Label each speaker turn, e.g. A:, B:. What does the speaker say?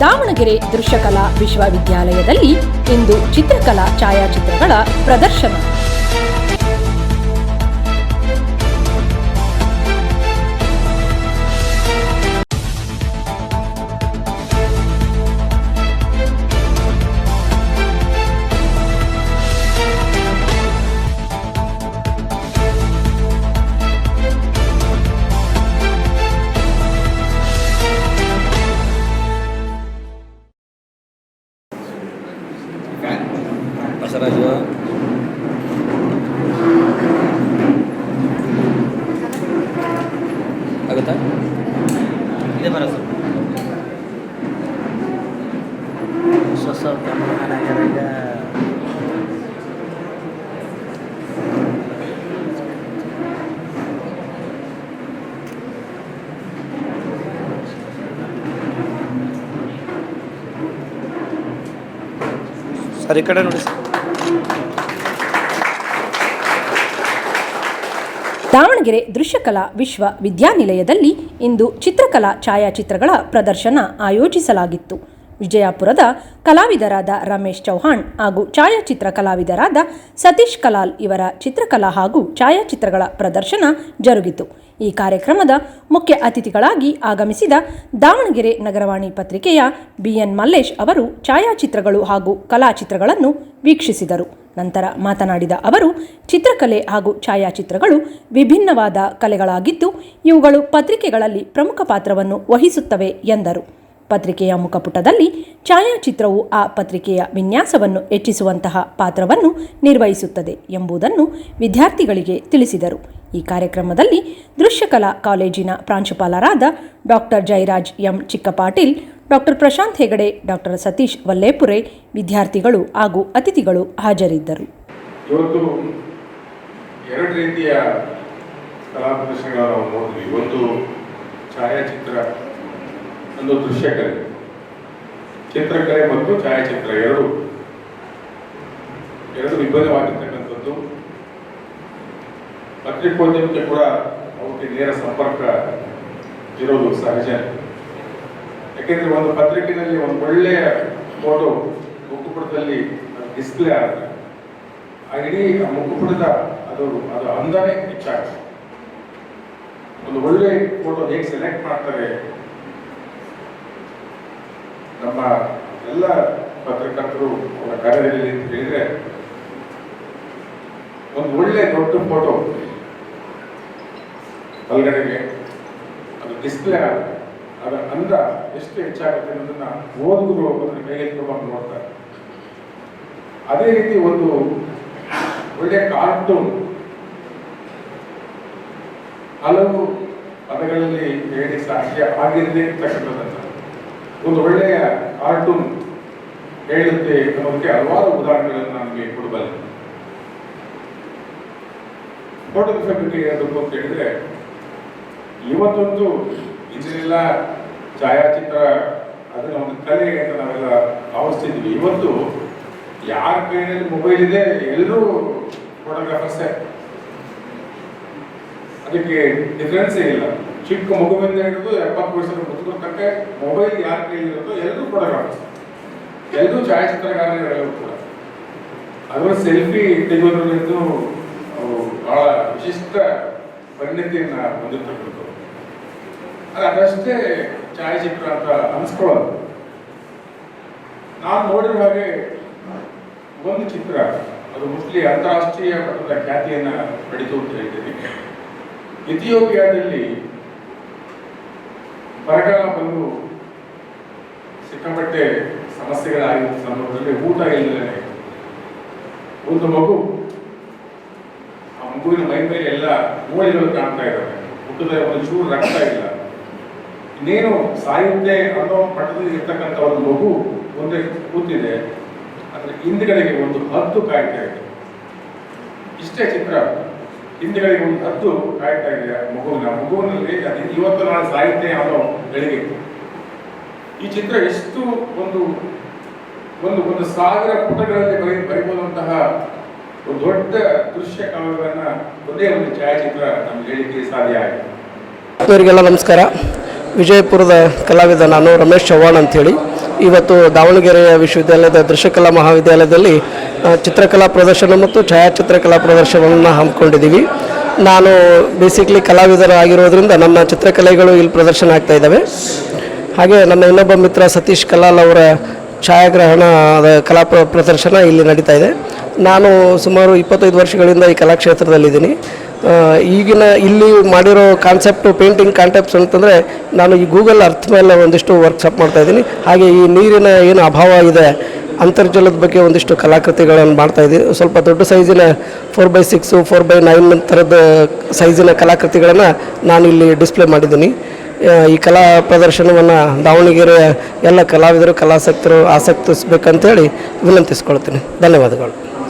A: ದಾವಣಗೆರೆ ದೃಶ್ಯಕಲಾ ವಿಶ್ವವಿದ್ಯಾಲಯದಲ್ಲಿ ಇಂದು ಚಿತ್ರಕಲಾ ಛಾಯಾಚಿತ್ರಗಳ ಪ್ರದರ್ಶನ.
B: ಬಸವರಾಜು ಆಗುತ್ತಾ
C: ಇದೆ ಬರೋ ಸರ್ ಹೊಸ ಹೊಸ
B: ಸರ್, ಈ ಕಡೆ ನೋಡಿ
A: ದಾವಣಗೆರೆ ದೃಶ್ಯಕಲಾ ವಿಶ್ವವಿದ್ಯಾನಿಲಯದಲ್ಲಿ ಇಂದು ಚಿತ್ರಕಲಾ ಛಾಯಾಚಿತ್ರಗಳ ಪ್ರದರ್ಶನ ಆಯೋಜಿಸಲಾಗಿತ್ತು. ವಿಜಯಪುರದ ಕಲಾವಿದರಾದ ರಮೇಶ್ ಚೌಹಾಣ್ ಹಾಗೂ ಛಾಯಾಚಿತ್ರ ಕಲಾವಿದರಾದ ಸತೀಶ್ ಕಲಾಲ್ ಇವರ ಚಿತ್ರಕಲಾ ಹಾಗೂ ಛಾಯಾಚಿತ್ರಗಳ ಪ್ರದರ್ಶನ ಜರುಗಿತು. ಈ ಕಾರ್ಯಕ್ರಮದ ಮುಖ್ಯ ಅತಿಥಿಗಳಾಗಿ ಆಗಮಿಸಿದ ದಾವಣಗೆರೆ ನಗರವಾಣಿ ಪತ್ರಿಕೆಯ ಬಿಎನ್ ಮಲ್ಲೇಶ್ ಅವರು ಛಾಯಾಚಿತ್ರಗಳು ಹಾಗೂ ಕಲಾಚಿತ್ರಗಳನ್ನು ವೀಕ್ಷಿಸಿದರು. ನಂತರ ಮಾತನಾಡಿದ ಅವರು, ಚಿತ್ರಕಲೆ ಹಾಗೂ ಛಾಯಾಚಿತ್ರಗಳು ವಿಭಿನ್ನವಾದ ಕಲೆಗಳಾಗಿದ್ದು, ಇವುಗಳು ಪತ್ರಿಕೆಗಳಲ್ಲಿ ಪ್ರಮುಖ ಪಾತ್ರವನ್ನು ವಹಿಸುತ್ತವೆ ಎಂದರು. ಪತ್ರಿಕೆಯ ಮುಖಪುಟದಲ್ಲಿ ಛಾಯಾಚಿತ್ರವು ಆ ಪತ್ರಿಕೆಯ ವಿನ್ಯಾಸವನ್ನು ಹೆಚ್ಚಿಸುವಂತಹ ಪಾತ್ರವನ್ನು ನಿರ್ವಹಿಸುತ್ತದೆ ಎಂಬುದನ್ನು ವಿದ್ಯಾರ್ಥಿಗಳಿಗೆ ತಿಳಿಸಿದರು. ಈ ಕಾರ್ಯಕ್ರಮದಲ್ಲಿ ದೃಶ್ಯಕಲಾ ಕಾಲೇಜಿನ ಪ್ರಾಂಶುಪಾಲರಾದ doctor Jayaraj M Chikkapatil, doctor Prashant Hegde, doctor Satish Vallepure ವಿದ್ಯಾರ್ಥಿಗಳು ಹಾಗೂ ಅತಿಥಿಗಳು ಹಾಜರಿದ್ದರು.
D: ಇವತ್ತು ಎರಡು ರೀತಿಯ ಕಲಾ ಒಂದು ಛಾಯಾಚಿತ್ರ, ಒಂದು ದೃಶ್ಯಕಲೆ. ಚಿತ್ರಕಲೆ ಮತ್ತು ಛಾಯಾಚಿತ್ರ ಎರಡು ಎರಡು ವಿಭಿನ್ನವಾಗಿರ್ತಕ್ಕಂಥದ್ದು. ಪತ್ರಿಕೋದ್ಯಮಕ್ಕೆ ಕೂಡ ಅವಕ್ಕೆ ನೇರ ಸಂಪರ್ಕ ಇರೋದು ಸಹಜ. ಯಾಕೆಂದ್ರೆ ಒಂದು ಪತ್ರಿಕೆಯಲ್ಲಿ ಒಂದು ಒಳ್ಳೆಯ ಫೋಟೋ ಮುಖಪುಟದಲ್ಲಿ ಡಿಸ್ಪ್ಲೇ ಆಗುತ್ತೆ. ಆ ಇಡೀ ಮುಖಪುಟದ ಅದು ಅದು ಅಂದನೇ ಹೆಚ್ಚಾಗುತ್ತೆ. ಒಂದು ಒಳ್ಳೆ ಫೋಟೋ ಹೇಗೆ ಸೆಲೆಕ್ಟ್ ಮಾಡ್ತಾರೆ? ನಮ್ಮ ಎಲ್ಲ ಪತ್ರಕರ್ತರು ಅವರ ಕಾರ್ಯದಲ್ಲಿ ಹೇಳಿದ್ರೆ, ಒಂದು ಒಳ್ಳೆ ದೊಡ್ಡ ಫೋಟೋ ಒಳಗಡೆಗೆ ಅದು ಡಿಸ್ಪ್ಲೇ ಆಗುತ್ತೆ. ಅದರ ಅಂದ ಎಷ್ಟು ಹೆಚ್ಚಾಗುತ್ತೆ ಅನ್ನೋದನ್ನ ಓದುಗರು ಅದನ್ನ ಕೈಗೆತ್ತಿಕೊಂಡು ನೋಡ್ತಾರೆ. ಅದೇ ರೀತಿ ಒಂದು ಒಳ್ಳೆಯ ಕಾರ್ಟೂನ್ ಹಲವು ಪದಗಳಲ್ಲಿ ಹೇಳಿ ಸಾಧ್ಯ ಆಗಿರದೇ ಇರ್ತಕ್ಕಂಥದ್ದನ್ನ ಒಂದು ಒಳ್ಳೆಯ ಕಾರ್ಟೂನ್ ಹೇಳುತ್ತೆ ಅನ್ನೋದಕ್ಕೆ ಹಲವಾರು ಉದಾಹರಣೆಗಳನ್ನು ನಮಗೆ ಕೊಡಬಲ್ಲ ಫೋಟೋಗ್ರಫಿ ಬಗ್ಗೆ ಹೇಳಬೇಕು ಅಂತ ಹೇಳಿದ್ರೆ ಇವತ್ತೊಂದು ಇದನ್ನೆಲ್ಲ ಛಾಯಾಚಿತ್ರ, ಅದನ್ನ ಒಂದು ಕಲೆ ಅಂತ ನಾವೆಲ್ಲ ಭಾವಿಸ್ತಿದ್ವಿ ಇವತ್ತು ಯಾರ ಕೈಯಲ್ಲಿ ಮೊಬೈಲ್ ಇದೆ? ಎಲ್ಲರೂ ಫೋಟೋಗ್ರಾಫರ್ಸೇ ಅದಕ್ಕೆ ಡಿಫ್ರೆನ್ಸೇ ಇಲ್ಲ ಚಿಕ್ಕ ಮಗುವಿಂದ ಹಿಡಿದು ಎಪ್ಪತ್ತು ವರ್ಷದ ತನಕ ಮೊಬೈಲ್ ಯಾರ ಕೈಯಲ್ಲಿರುತ್ತೋ ಎಲ್ಲರೂ ಫೋಟೋಗ್ರಾಫರ್ಸ್ ಎಲ್ಲರೂ ಛಾಯಾಚಿತ್ರಗಾರರು ಕೂಡ. ಅದರ ಸೆಲ್ಫಿ ತೆಗೆಯೋದ್ರಲ್ಲಿದ್ದು ಬಹಳ ವಿಶಿಷ್ಟ ಪರಿಣತಿಯನ್ನು ಹೊಂದಿರ್ತಕ್ಕಂಥದ್ದು. ಅದು ಅದಷ್ಟೇ ಛಾಯಾಚಿತ್ರ ಅಂತ ಅನ್ಸ್ಕೊಳ್ಳೋದು. ನಾನು ನೋಡಿರೋ ಹಾಗೆ ಒಂದು ಚಿತ್ರ, ಅದು ಮೋಸ್ಟ್ಲಿ ಅಂತಾರಾಷ್ಟ್ರೀಯ ಮಟ್ಟದ ಖ್ಯಾತಿಯನ್ನ ಪಡಿತು ಅಂತ ಹೇಳ್ತೀನಿ. ಇಥಿಯೋಪಿಯಾದಲ್ಲಿ ಬರಗಾಲ ಬಂದು ಸಿಕ್ಕಾಪಟ್ಟೆ ಸಮಸ್ಯೆಗಳಾಗಿದ್ದ ಸಂದರ್ಭದಲ್ಲಿ ಊಟ ಇಲ್ಲದೆ ಒಂದು ಮಗು ಆ ಮಗುವಿನ ಮೈ ಮೇಲೆ ಎಲ್ಲ ಮೂಳೆಗಳು ಕಾಣ್ತಾ ಇದ್ದಾವೆ. ಹುಟ್ಟದ ಒಂದು ಚೂರು ರಕ್ತ ಇಲ್ಲ. ಇನ್ನೇನು ಸಾಯುತ್ತೆ ಅನ್ನೋ ಮಟ್ಟದಲ್ಲಿ ಇರ್ತಕ್ಕಂಥ ಒಂದು ಮಗು ಮುಂದೆ ಕೂತಿದೆ. ಅದರ ಹಿಂದ್ಗಡೆಗೆ ಒಂದು ಹತ್ತು ಕಾಯ್ತಾ ಇದೆ. ಇಷ್ಟೇ ಚಿತ್ರ. ಹಿಂದ್ಗಡೆಗೆ ಒಂದು ಹತ್ತು ಕಾಯ್ತಾ ಇದೆ ಆ ಮಗುವಿನ. ಮಗುವಿನಲ್ಲಿ ಅದು ಇವತ್ತು ನಾಳೆ ಸಾಯುತ್ತೆ ಅನ್ನೋ ಗಳಿಗೆ ಈ ಚಿತ್ರ ಎಷ್ಟು ಒಂದು ಒಂದು ಒಂದು ಸಾವಿರ ಪುಟಗಳಲ್ಲಿ ಬರೀ ಬರಿಬೋದಂತಹ ಒಂದು ದೊಡ್ಡ ದೃಶ್ಯ ಕಾವ್ಯವನ್ನು ಒಂದೇ ಒಂದು ಛಾಯಾಚಿತ್ರ ನಮ್ಗೆ ಹೇಳಿಕೆ ಸಾಧ್ಯ ಆಗಿದೆ.
E: ನಮಸ್ಕಾರ. ವಿಜಯಪುರದ ಕಲಾವಿದ ನಾನು ರಮೇಶ್ ಚವ್ಹಾಣ್ ಅಂಥೇಳಿ. ಇವತ್ತು ದಾವಣಗೆರೆಯ ವಿಶ್ವವಿದ್ಯಾಲಯದ ದೃಶ್ಯಕಲಾ ಮಹಾವಿದ್ಯಾಲಯದಲ್ಲಿ ಚಿತ್ರಕಲಾ ಪ್ರದರ್ಶನ ಮತ್ತು ಛಾಯಾಚಿತ್ರಕಲಾ ಪ್ರದರ್ಶನವನ್ನು ಹಮ್ಮಿಕೊಂಡಿದ್ದೀವಿ. ನಾನು ಬೇಸಿಕ್ಲಿ ಕಲಾವಿದರಾಗಿರೋದ್ರಿಂದ ನನ್ನ ಚಿತ್ರಕಲೆಗಳು ಇಲ್ಲಿ ಪ್ರದರ್ಶನ ಆಗ್ತಾ ಇದ್ದಾವೆ. ಹಾಗೆ ನನ್ನ ಇನ್ನೊಬ್ಬ ಮಿತ್ರ ಸತೀಶ್ ಕಲಾಲ್ ಅವರ ಛಾಯಾಗ್ರಹಣದ ಕಲಾ ಪ್ರ- ಪ್ರದರ್ಶನ ಇಲ್ಲಿ ನಡೀತಾ ಇದೆ. ನಾನು ಸುಮಾರು ಇಪ್ಪತ್ತೈದು ವರ್ಷಗಳಿಂದ ಈ ಕಲಾಕ್ಷೇತ್ರದಲ್ಲಿದ್ದೀನಿ. ಈಗಿನ ಇಲ್ಲಿ ಮಾಡಿರೋ ಕಾನ್ಸೆಪ್ಟು ಪೇಂಟಿಂಗ್ ಕಾನ್ಸೆಪ್ಟ್ಸ್ ಅಂತಂದರೆ ನಾನು ಈ ಗೂಗಲ್ ಅರ್ಥ ಮೇಲೆ ಒಂದಿಷ್ಟು ವರ್ಕ್ಶಾಪ್ ಮಾಡ್ತಾ ಇದ್ದೀನಿ. ಹಾಗೆ ಈ ನೀರಿನ ಏನು ಅಭಾವ ಇದೆ, ಅಂತರ್ಜಲದ ಬಗ್ಗೆ ಒಂದಿಷ್ಟು ಕಲಾಕೃತಿಗಳನ್ನು ಮಾಡ್ತಾ ಇದ್ದೀನಿ. ಸ್ವಲ್ಪ ದೊಡ್ಡ ಸೈಜಿನ four by six four by nine ಥರದ ಸೈಜಿನ ಕಲಾಕೃತಿಗಳನ್ನು ನಾನು ಇಲ್ಲಿ ಡಿಸ್ಪ್ಲೇ ಮಾಡಿದ್ದೀನಿ. ಈ ಕಲಾ ಪ್ರದರ್ಶನವನ್ನು ದಾವಣಗೆರೆಯ ಎಲ್ಲ ಕಲಾವಿದರು, ಕಲಾಸಕ್ತರು ಆಸಕ್ತಿಸ್ಬೇಕಂತೇಳಿ ವಿನಂತಿಸ್ಕೊಳ್ತೀನಿ. ಧನ್ಯವಾದಗಳು.